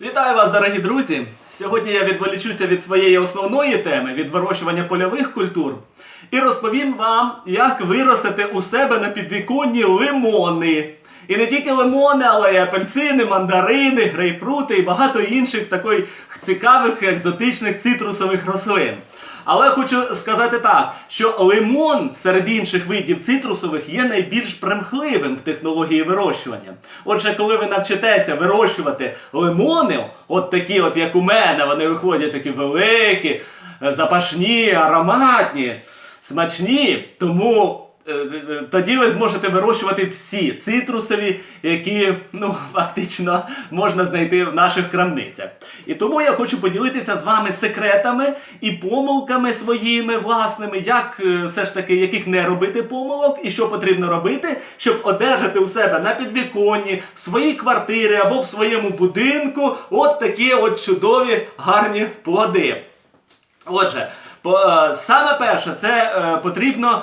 Вітаю вас, дорогі друзі! Сьогодні я відволічуся від своєї основної теми від вирощування польових культур і розповім вам, як виростити у себе на підвіконні лимони. І не тільки лимони, але й апельсини, мандарини, грейпфрути і багато інших таких цікавих екзотичних цитрусових рослин. Але хочу сказати так, що лимон серед інших видів цитрусових є найбільш примхливим в технології вирощування. Отже, коли ви навчитеся вирощувати лимони, от такі, от як у мене, вони виходять такі великі, запашні, ароматні, смачні, тому тоді ви зможете вирощувати всі цитрусові, які ну, фактично можна знайти в наших крамницях. І тому я хочу поділитися з вами секретами і помилками своїми власними, як е, все ж таки, яких не робити помилок, і що потрібно робити, щоб одержати у себе на підвіконні, в своїй квартирі або в своєму будинку от такі от чудові гарні плоди. Отже, по, е, саме перше, це е, потрібно е,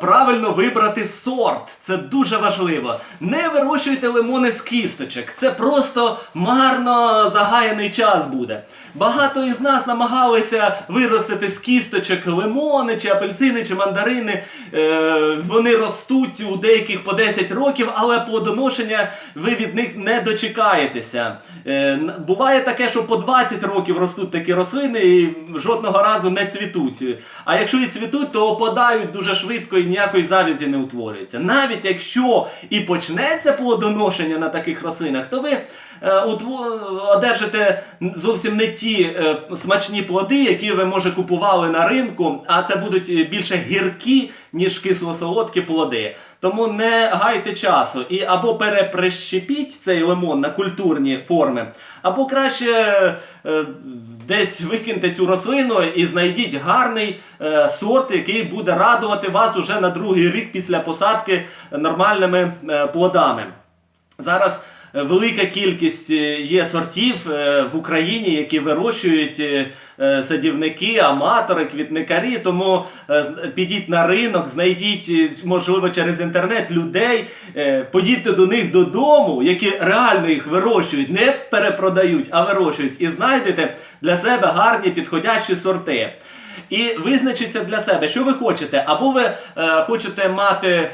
правильно вибрати сорт. Це дуже важливо. Не вирощуйте лимони з кісточок. Це просто марно загаяний час буде. Багато із нас намагалися виростити з кісточок лимони, чи апельсини, чи мандарини. Е, вони ростуть у деяких по 10 років, але плодоношення ви від них не дочекаєтеся. Е, буває таке, що по 20 років ростуть такі рослини і жодного разу не цвітуть. А якщо і цвітуть, то опадають дуже швидко і ніякої завізі не утворюється. Навіть якщо і почнеться плодоношення на таких рослинах, то ви е, одержите зовсім не ті е, смачні плоди, які ви може купували на ринку, а це будуть е, більше гіркі, ніж кисло-солодкі плоди. Тому не гайте часу і або переприщепіть цей лимон на культурні форми, або краще е, десь викиньте цю рослину і знайдіть гарний е, сорт, який буде радувати вас уже на другий рік після посадки нормальними е, плодами. Зараз е, велика кількість е, є сортів е, в Україні, які вирощують садівники, аматори, квітникарі. Тому е, підіть на ринок, знайдіть, е, можливо, через інтернет людей, е, поїдьте до них додому, які реально їх вирощують, не перепродають, а вирощують, і знайдете для себе гарні підходящі сорти. І визначиться для себе, що ви хочете. Або ви е, хочете мати е,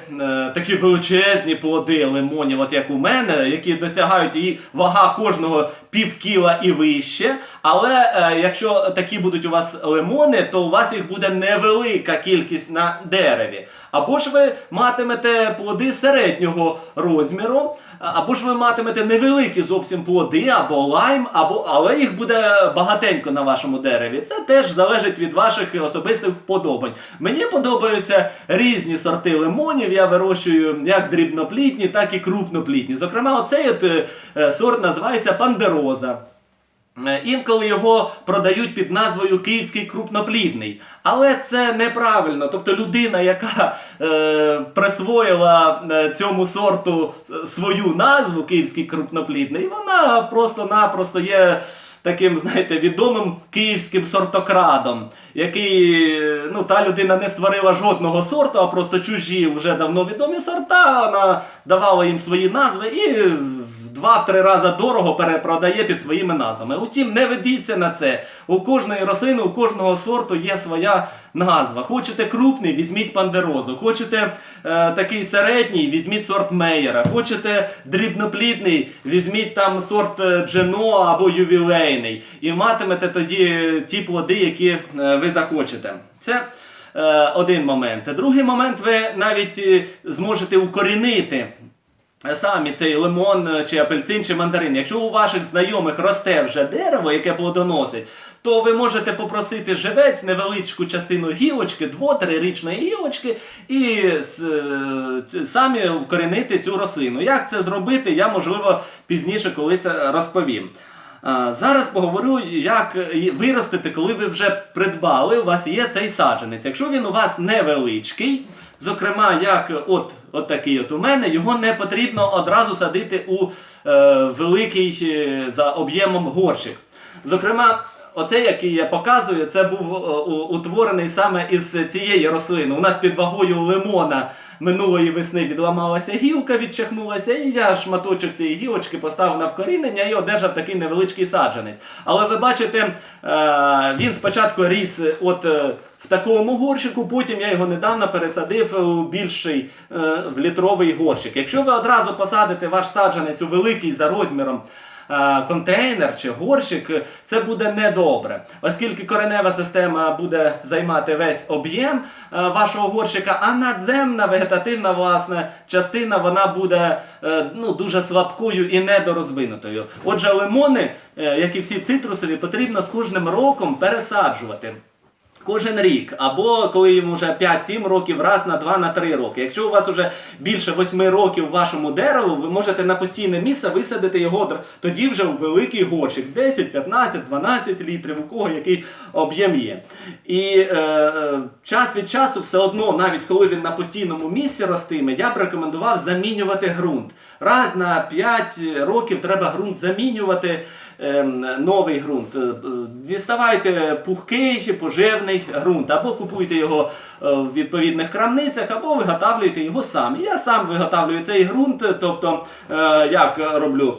такі величезні плоди лимонів, от як у мене, які досягають її вага кожного пів кіла і вище. Але е, якщо такі будуть у вас лимони, то у вас їх буде невелика кількість на дереві. Або ж ви матимете плоди середнього розміру. Або ж ви матимете невеликі зовсім плоди, або лайм, або але їх буде багатенько на вашому дереві. Це теж залежить від ваших особистих вподобань. Мені подобаються різні сорти лимонів. Я вирощую як дрібноплітні, так і крупноплітні. Зокрема, оцей от е, сорт називається пандероза. Е, Інколи його продають під назвою Київський крупноплідний. Але це неправильно. Тобто людина, яка е, присвоїла е, цьому сорту е, свою назву Київський крупноплідний, вона просто-напросто є таким, знаєте, відомим київським сортокрадом, який, ну, та людина не створила жодного сорту, а просто чужі вже давно відомі сорта. Вона давала їм свої назви і два-три рази дорого перепродає під своїми назвами. Утім, не ведіться на це. У кожної рослини, у кожного сорту є своя назва. Хочете крупний, візьміть пандерозу. Хочете е, такий середній, візьміть сорт Мейера. Хочете дрібноплідний, візьміть там сорт е, Джено або ювілейний. І матимете тоді ті плоди, які е, ви захочете. Це е, один момент. Другий момент, ви навіть е, зможете укорінити самі цей лимон е, чи апельсин чи мандарин. Якщо у ваших знайомих росте вже дерево, яке плодоносить, то ви можете попросити живець невеличку частину гілочки, дво-трирічної гілочки, і е, самі вкорінити цю рослину. Як це зробити, я можливо пізніше колись е, розповім. Зараз поговорю, як е, виростити, коли ви вже придбали, у вас є цей саджанець. Якщо він у вас невеличкий, зокрема, як от, от такий от у мене, його не потрібно одразу садити у е, великий е, за об'ємом горщик. Зокрема, Оце, який я показую, це був е, утворений саме із цієї рослини. У нас під вагою лимона минулої весни відламалася гілка, відчахнулася, і я шматочок цієї гілочки поставив на вкорінення і одержав такий невеличкий саджанець. Але ви бачите, е, він спочатку ріс от е, в такому горщику, потім я його недавно пересадив у більший е, в літровий горщик. Якщо ви одразу посадите ваш саджанець у великий за розміром. Е, Контейнер чи горщик це буде недобре, оскільки коренева система буде займати весь об'єм е, вашого горщика, а надземна вегетативна власне частина вона буде е, ну, дуже слабкою і недорозвинутою. Отже, лимони, як і всі цитрусові, потрібно з кожним роком пересаджувати. Кожен рік, або коли йому вже 5-7 років, раз на 2 на 3 роки. Якщо у вас вже більше 8 років вашому дереву, ви можете на постійне місце висадити його тоді вже у великий горщик 10, 15, 12 літрів, у кого який об'єм є. І е, е, час від часу, все одно, навіть коли він на постійному місці ростиме, я б рекомендував замінювати ґрунт. Раз на 5 років треба ґрунт замінювати. Ем, Новий ґрунт. Е, е, Діставайте пухкий, поживний ґрунт, або купуйте його е, в відповідних крамницях, або виготавлюєте його самі. Я сам виготавлюю цей ґрунт, тобто як роблю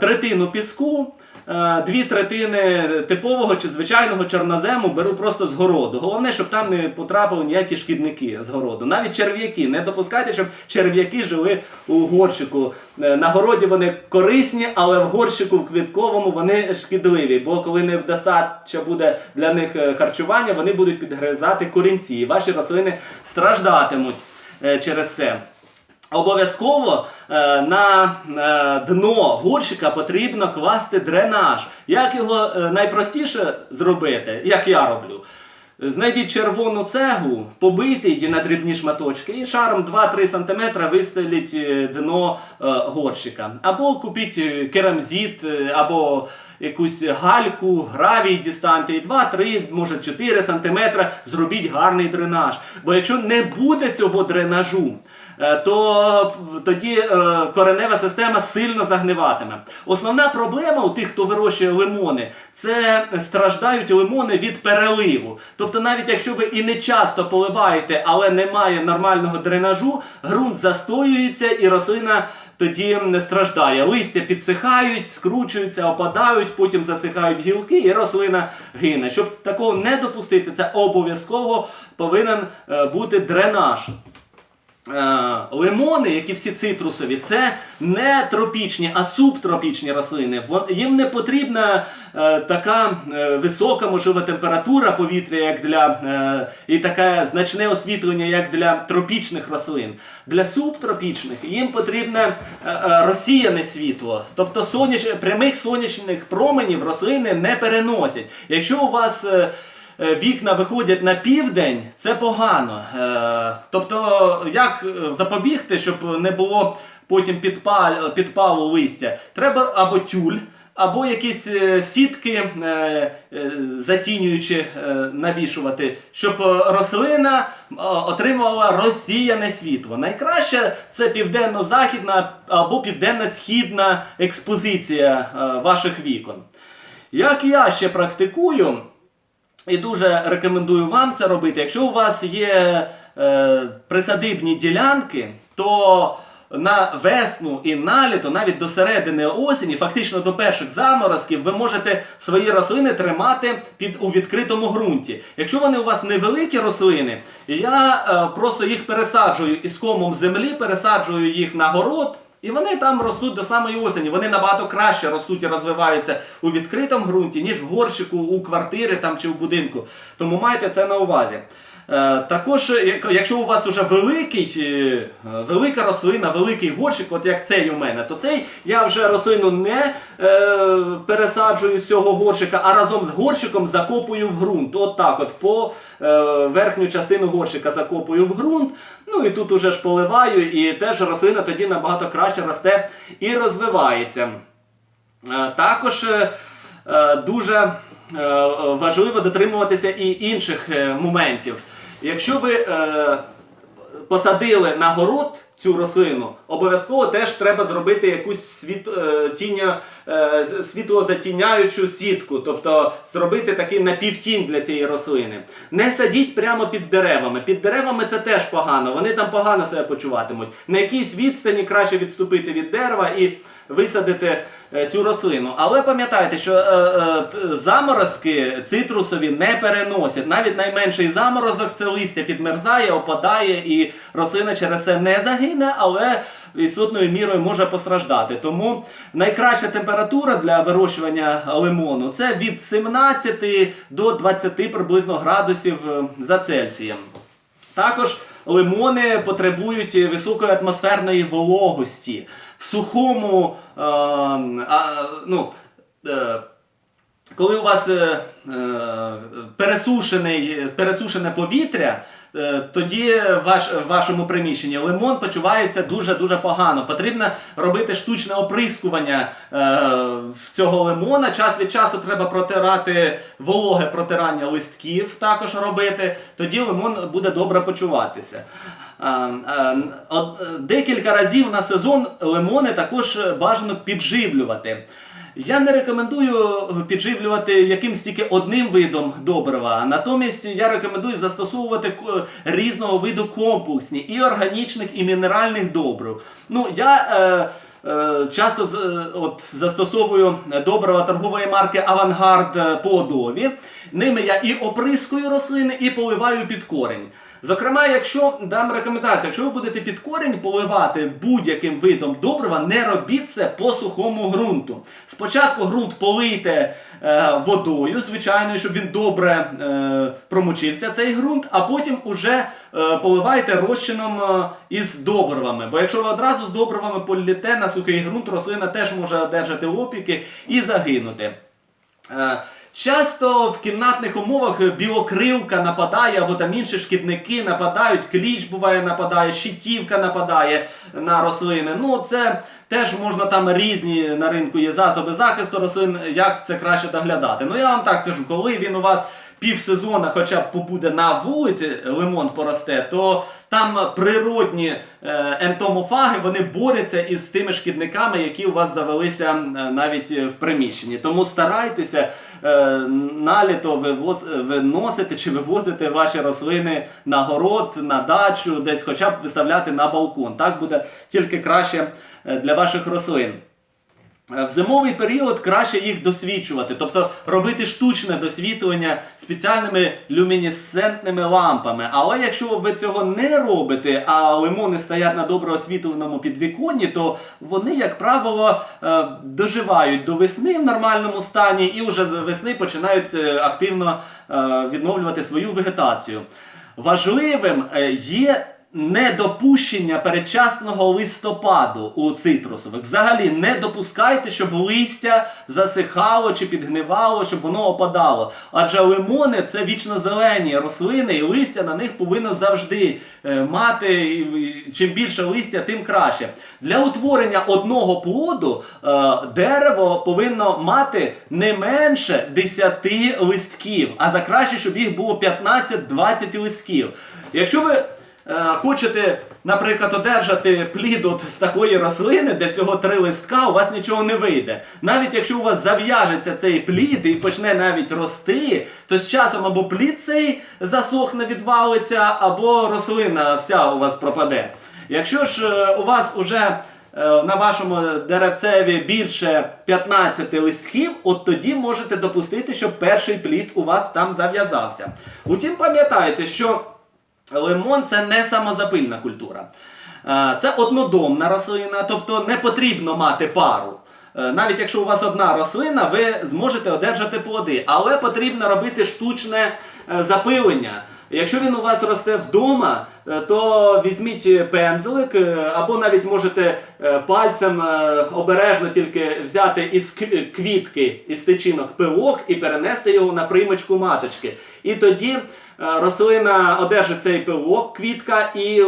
третину піску. Е, Дві третини типового чи звичайного чорнозему беру просто з городу. Головне, щоб там не потрапили ніякі шкідники з городу. Навіть черв'яки. Не допускайте, щоб черв'яки жили у горщику. Е, На городі вони корисні, але в горщику в квітковому вони шкідливі. Бо коли не достатньо буде для них е, харчування, вони будуть підгризати корінці. І ваші рослини страждатимуть через це. Обов'язково е, на е, дно горщика потрібно класти дренаж. Як його е, найпростіше зробити, як я роблю? Знайдіть червону цегу, побийте її на дрібні шматочки і шаром 2-3 см вистеліть е, дно е, горщика. Або купіть е, керамзит, е, або якусь гальку, гравій дістаньте, і 2-3, може 4 см зробіть гарний дренаж. Бо якщо не буде цього дренажу, то тоді е, коренева система сильно загниватиме. Основна проблема у тих, хто вирощує лимони, це страждають лимони від переливу. Тобто, навіть якщо ви і не часто поливаєте, але немає нормального дренажу, ґрунт застоюється і рослина. Тоді не страждає. Листя підсихають, скручуються, опадають, потім засихають гілки, і рослина гине. Щоб такого не допустити, це обов'язково повинен е, бути дренаж. Е, Лимони, як і всі цитрусові, це не тропічні, а субтропічні рослини. Їм не потрібна е, така е, висока можлива температура повітря, як для і таке значне освітлення, як для тропічних рослин. Для субтропічних їм потрібне розсіяне світло, тобто соняч... прямих сонячних променів рослини не переносять. Якщо у вас вікна виходять на південь, це погано. Е, Тобто, як е, запобігти, щоб не було потім підпал, підпалу листя? Треба або тюль. Або якісь е, сітки е, е, е, навішувати, щоб е, рослина е, отримувала розсіяне світло. Найкраще це південно-західна або південно-східна експозиція е, ваших вікон. Як я ще практикую, і дуже рекомендую вам це робити. Якщо у вас є е, присадибні ділянки, то на весну і на літо, навіть до середини осені, фактично до перших заморозків, ви можете свої рослини тримати під у відкритому ґрунті. Якщо вони у вас невеликі рослини, я е, просто їх пересаджую із комом землі, пересаджую їх на город. І вони там ростуть до самої осені. Вони набагато краще ростуть і розвиваються у відкритому ґрунті, ніж в горщику, у квартири там чи в будинку. Тому майте це на увазі. Е, також, е, якщо у вас вже великий, е, велика рослина, великий горщик, от як цей у мене, то цей я вже рослину не е, пересаджую з цього горщика, а разом з горщиком закопую в ґрунт. От так, от по е, верхню частину горщика закопую в ґрунт. Ну і тут уже ж поливаю, і теж рослина тоді набагато краще росте і розвивається. Також дуже важливо дотримуватися і інших моментів. Якщо ви е, посадили на город цю рослину, обов'язково теж треба зробити якусь світ, е, тіння, е, світлозатіняючу сітку, тобто зробити такий напівтінь для цієї рослини. Не садіть прямо під деревами. Під деревами це теж погано, вони там погано себе почуватимуть. На якійсь відстані краще відступити від дерева і висадити е, цю рослину. Але пам'ятайте, що е, е, заморозки цитрусові не переносять. Навіть найменший заморозок це листя підмерзає, опадає, і рослина через це не загине, але істотною мірою може постраждати. Тому найкраща температура для вирощування лимону це від 17 до 20 приблизно градусів е, за Цельсієм. Також лимони потребують високої атмосферної вологості. В сухому, е, а, ну, е, коли у вас е, е, пересушений, пересушене повітря, е, тоді в вашому приміщенні лимон почувається дуже-дуже погано. Потрібно робити штучне оприскування цього лимона. Час від часу треба протирати вологе протирання листків, також робити. Тоді лимон буде добре почуватися. Декілька разів на сезон лимони також бажано підживлювати. Я не рекомендую підживлювати якимсь тільки одним видом добрива. Натомість я рекомендую застосовувати різного виду комплексні і органічних, і мінеральних добрив. Ну, я е, е, часто е, от, застосовую добрива торгової марки Авангард по плодові. Ними я і оприскую рослини, і поливаю під корінь. Зокрема, якщо дам рекомендацію, якщо ви будете під корінь поливати будь-яким видом добрива, не робіть це по сухому ґрунту. Спочатку ґрунт полийте е, водою, звичайно, щоб він добре е, промочився цей ґрунт, а потім уже е, поливайте розчином е, із добривами. Бо якщо ви одразу з добривами політе на сухий ґрунт, рослина теж може одержати опіки і загинути. Е, Часто в кімнатних умовах білокривка нападає, або там інші шкідники нападають, кліч буває нападає, щитівка нападає на рослини. Ну це теж можна там різні на ринку є засоби захисту рослин, як це краще доглядати. Ну я вам так скажу, коли він у вас півсезона хоча б побуде на вулиці, лимон поросте, то там природні е, ентомофаги вони борються із тими шкідниками, які у вас завелися е, навіть е, в приміщенні. Тому старайтеся наліто виносити чи вивозити ваші рослини на город, на дачу, десь хоча б виставляти на балкон. Так буде тільки краще для ваших рослин. Е, В зимовий період краще їх досвічувати, тобто робити штучне досвітлення спеціальними люмінесцентними лампами. Але якщо ви цього не робите, а лимони стоять на добре освітленому підвіконні, то вони, як правило, е, доживають до весни в нормальному стані і вже з весни починають е, активно відновлювати свою вегетацію. Важливим є недопущення передчасного листопаду у цитрусових. Взагалі не допускайте, щоб листя засихало чи підгнивало, щоб воно опадало. Адже лимони це вічно зелені рослини, і листя на них повинно завжди е, мати. Чим більше листя, тим краще. Для утворення одного плоду е, дерево повинно мати не менше 10 листків, а за краще, щоб їх було 15-20 листків. Якщо ви хочете, наприклад, одержати плід от з такої рослини, де всього три листка, у вас нічого не вийде. Навіть якщо у вас зав'яжеться цей плід і почне навіть рости, то з часом або плід цей засохне, відвалиться, або рослина вся у вас пропаде. Якщо ж е, у вас уже е, на вашому деревцеві більше 15 листків, от тоді можете допустити, щоб перший плід у вас там зав'язався. Утім, пам'ятайте, що лимон це не самозапильна культура. Е, Це однодомна рослина, тобто не потрібно мати пару. Е, Навіть якщо у вас одна рослина, ви зможете одержати плоди, але потрібно робити штучне е, запилення. Якщо він у вас росте вдома, то візьміть пензлик, або навіть можете пальцем обережно тільки взяти із квітки, із тичинок пилок і перенести його на приймочку маточки. І тоді рослина одержить цей пилок, квітка, і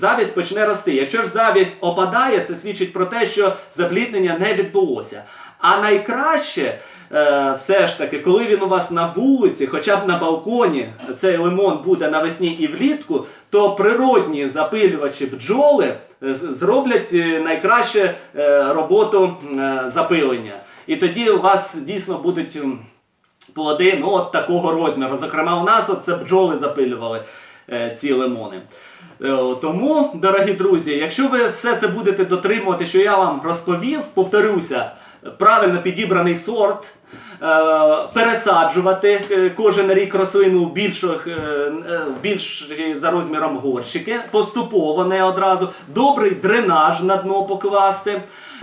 завість почне рости. Якщо ж завість опадає, це свідчить про те, що запліднення не відбулося. А найкраще. е, Все ж таки, коли він у вас на вулиці, хоча б на балконі, цей лимон буде навесні і влітку, то природні запилювачі бджоли е, зроблять е, найкраще е, роботу е, запилення. І тоді у вас дійсно будуть м, плоди ну, от такого розміру. Зокрема, у нас це бджоли запилювали е, ці лимони. Е, Тому, дорогі друзі, якщо ви все це будете дотримувати, що я вам розповів, повторюся, правильно підібраний сорт, пересаджувати е, кожен рік рослину в більших, е, е, більш за розміром горщики, поступово не одразу, добрий дренаж на дно покласти.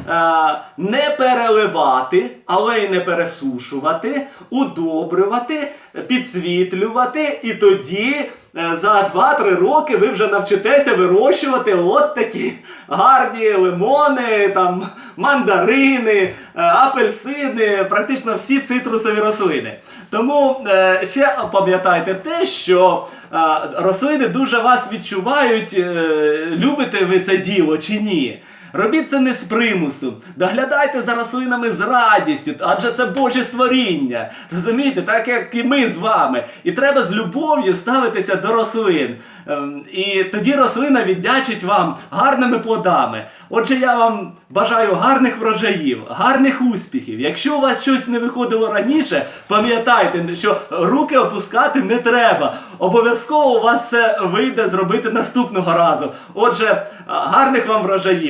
Е, Не переливати, але й не пересушувати, удобрювати, підсвітлювати, і тоді е, за 2-3 роки ви вже навчитеся вирощувати от такі гарні лимони, там, мандарини, е, апельсини, практично всі цитрусові рослини. Тому е, ще пам'ятайте те, що е, рослини дуже вас відчувають, е, любите ви це діло чи ні. Робіть це не з примусу. Доглядайте за рослинами з радістю, адже це Боже створіння. Розумієте, так як і ми з вами. І треба з любов'ю ставитися до рослин. Ем, І тоді рослина віддячить вам гарними плодами. Отже, я вам бажаю гарних врожаїв, гарних успіхів. Якщо у вас щось не виходило раніше, пам'ятайте, що руки опускати не треба. Обов'язково у вас все вийде зробити наступного разу. Отже, гарних вам врожаїв.